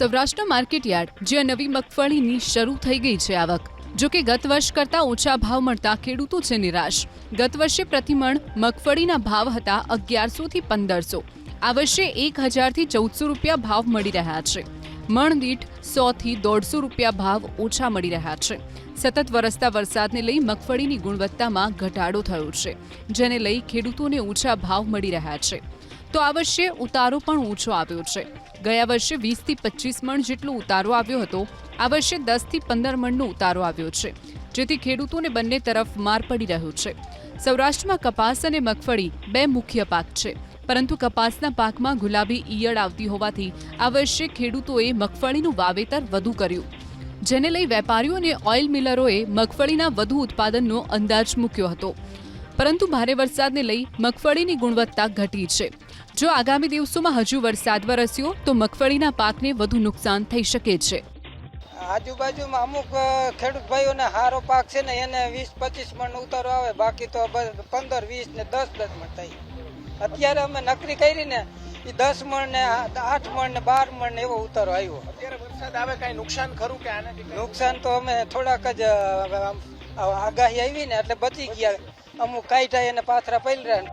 Saurashtra market yard, જ્યાં નવી મગફળીની શરૂ થઈ ગઈ છે આવક. જો કે ગત વર્ષ કરતાં ઓછા ભાવ મળતા ખેડૂતો છે નિરાશ. ગત વર્ષે પ્રતિમણ મગફળીના ભાવ હતા અગિયારસોથી પંદરસો. આ વર્ષે એક હજારથી ચૌદસો રૂપિયા ભાવ મળી રહ્યા છે. મણ દીઠ સોથી દોઢસો રૂપિયા ભાવ ઓછા મળી રહ્યા છે. સતત વરસતા વરસાદને લઈ મગફળીની ગુણવત્તામાં ઘટાડો થયો છે, જેને લઈ ખેડૂતોને ઓછા ભાવ મળી રહ્યા છે. તો આ વર્ષે ઉતારો પણ ઓછો આવ્યો છે. ગયા વર્ષે વીસથી પચીસ મણ જેટલો ઉતારો આવ્યો હતો. આ વર્ષે દસથી પંદર મણનો ઉતારો આવ્યો છે. જેથી ખેડૂતોને બંને તરફ માર પડી રહ્યો છે. સૌરાષ્ટ્રમાં કપાસ અને મગફળી બે મુખ્ય પાક છે. પરંતુ કપાસના પાકમાં ગુલાબી ઈયળ આવતી હોવાથી આ વર્ષે ખેડૂતોએ મગફળીનું વાવેતર વધુ કર્યું. જેને લઈ વેપારીઓ અને ઓઇલ મિલરોએ મગફળીના વધુ ઉત્પાદનનો અંદાજ મૂક્યો હતો. પરંતુ ભારે વરસાદને લઈ મગફળીની ગુણવત્તા ઘટી છે. જો આગામી દિવસોમાં હજુ વરસાદ વરસ્યો તો મગફળીના પાકને વધુ નુકસાન થઈ શકે છે. આજુબાજુમાં અમુક ખેડૂત ભાઈઓને હારો પાક છે ને એને વીસ પચીસ મણ ઉતારો આવે બાકી તો પંદર વીસ ને દસ દસ મણ થાય અત્યારે અમે નકરી કરી ને એ દસ મણ ને આઠ મણ ને બાર મણ ને એવો ઉતારો આવ્યો. અત્યારે વરસાદ આવે કઈ નુકસાન ખરું કે આનાથી નુકસાન તો અમે થોડાક જ આમ, આગાહી આવી ને એટલે બચી ગયા. અમુક કાઢ્યા એને પાથરા પલર્યા